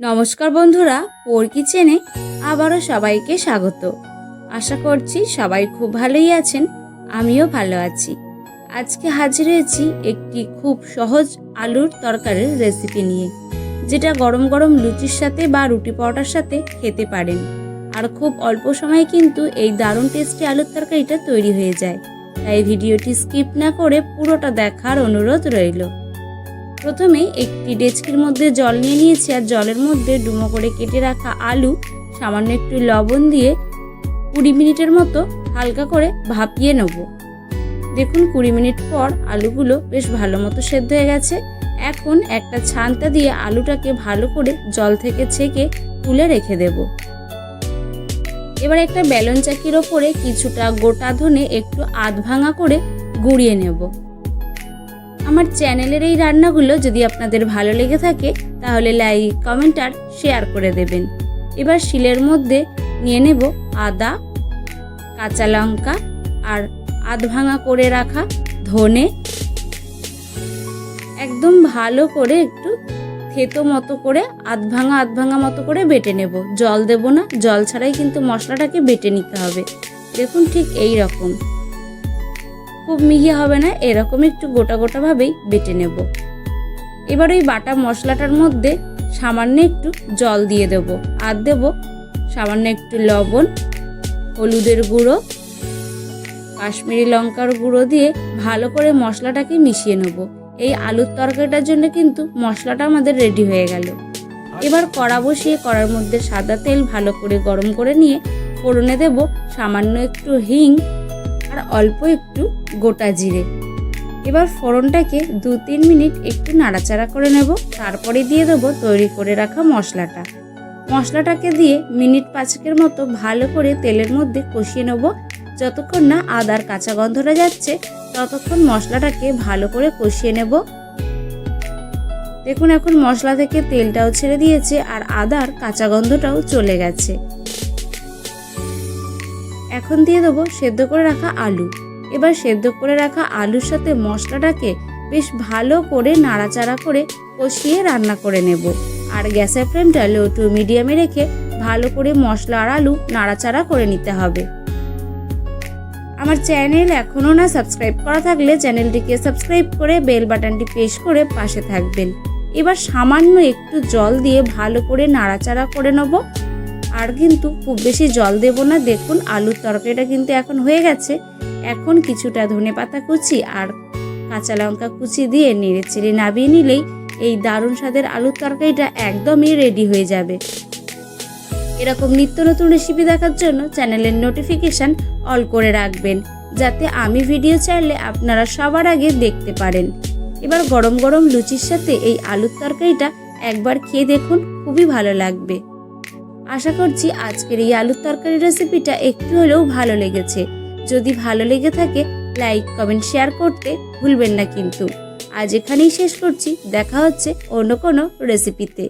নমস্কার বন্ধুরা, পোর কিচেনে আবারও সবাইকে স্বাগত। আশা করছি সবাই খুব ভালোই আছেন, আমিও ভালো আছি। আজকে হাজির হয়েছি একটি খুব সহজ আলুর তরকারির রেসিপি নিয়ে, যেটা গরম গরম লুচির সাথে বা রুটি পরোটার সাথে খেতে পারেন। আর খুব অল্প সময়ে কিন্তু এই দারুণ টেস্টি আলুর তরকারিটা তৈরি হয়ে যায়। তাই ভিডিওটি স্কিপ না করে পুরোটা দেখার অনুরোধ রইল। প্রথমে একটি ডেচকির মধ্যে জল নিয়ে নিয়েছি আর জলের মধ্যে ডুমো করে কেটে রাখা আলু, সামান্য একটু লবণ দিয়ে কুড়ি মিনিটের মতো হালকা করে ভাপিয়ে নেব। দেখুন, কুড়ি মিনিট পর আলুগুলো বেশ ভালো মতো সেদ্ধ হয়ে গেছে। এখন একটা ছানটা দিয়ে আলুটাকে ভালো করে জল থেকে ছেঁকে তুলে রেখে দেব। এবার একটা বেলন চাকির ওপরে কিছুটা গোটা ধনে একটু আধ ভাঙা করে গুঁড়িয়ে নেব। আমার চ্যানেলের এই রান্নাগুলো যদি আপনাদের ভালো লেগে থাকে, তাহলে লাইক, কমেন্ট আর শেয়ার করে দেবেন। এবার শিলের মধ্যে নিয়ে নেব আদা, কাঁচা লঙ্কা আর আধ ভাঙা করে রাখা ধনে। একদম ভালো করে একটু থেতো মতো করে আধ ভাঙা আধ ভাঙা মতো করে বেটে নেব। জল দেব না, জল ছাড়াই কিন্তু মশলাটাকে বেটে নিতে হবে। দেখুন ঠিক এই রকম। খুব মিহি হবে না, এরকম একটু গোটা গোটাভাবেই বেটে নেব। এবার ওই বাটা মশলাটার মধ্যে সামান্য একটু জল দিয়ে দেব। আর দেব সামান্য একটু লবণ, হলুদের গুঁড়ো, কাশ্মীরি লঙ্কার গুঁড়ো দিয়ে ভালো করে মশলাটাকে মিশিয়ে নেব। এই আলুর তরকারিটার জন্য কিন্তু মশলাটা আমাদের রেডি হয়ে গেল। এবার কড়া বসিয়ে কড়ার মধ্যে সাদা তেল ভালো করে গরম করে নিয়ে ফোড়নে দেব সামান্য একটু হিং আর অল্প একটু গোটা জিরে। এবার ফোড়নটাকে দু তিন মিনিট একটু নাড়াচাড়া করে নেব। তারপরে দিয়ে দেবো তৈরি করে রাখা মশলাটা। মশলাটাকে দিয়ে মিনিট পাঁচেকের মতো ভালো করে তেলের মধ্যে কষিয়ে নেব। যতক্ষণ না আদার কাঁচা গন্ধটা যাচ্ছে, ততক্ষণ মশলাটাকে ভালো করে কষিয়ে নেব। দেখুন, এখন মশলা থেকে তেলটাও ছেড়ে দিয়েছে আর আদার কাঁচা গন্ধটাও চলে গেছে। এখন দিয়ে দেবো সেদ্ধ করে রাখা আলু। এবার সেদ্ধ করে রাখা আলুর সাথে মশলাটাকে বেশ ভালো করে নাড়াচাড়া করে কষিয়ে রান্না করে নেব। আর গ্যাসের ফ্লেমটা লো টু মিডিয়ামে রেখে ভালো করে মশলা আর আলু নাড়াচাড়া করে নিতে হবে। আমার চ্যানেল এখনও না সাবস্ক্রাইব করা থাকলে চ্যানেলটিকে সাবস্ক্রাইব করে বেল বাটনটি প্রেস করে পাশে থাকবেন। এবার সামান্য একটু জল দিয়ে ভালো করে নাড়াচাড়া করে নেব। আর কিন্তু খুব বেশি জল দেব না। দেখুন, আলুর তরকারিটা কিন্তু এখন হয়ে গেছে। এখন কিছুটা ধনে পাতা কুচি আর কাঁচা লঙ্কা কুচি দিয়ে নেড়ে চেড়ে নাবিয়ে নিলেই এই দারুণ স্বাদের আলুর তরকারিটা একদমই রেডি হয়ে যাবে। এরকম নিত্য নতুন রেসিপি দেখার জন্য চ্যানেলের নোটিফিকেশান অল করে রাখবেন, যাতে আমি ভিডিও চাইলে আপনারা সবার আগে দেখতে পারেন। এবার গরম গরম লুচির সাথে এই আলুর তরকারিটা একবার খেয়ে দেখুন, খুবই ভালো লাগবে। আশা করছি আজকের এই আলুর তরকারি রেসিপিটা একটু হলেও ভালো লেগেছে। যদি ভালো লেগে থাকে লাইক কমেন্ট শেয়ার করতে ভুলবেন না কিন্তু। আজ এখানেই শেষ করছি। দেখা হচ্ছে অন্য কোনো রেসিপিতে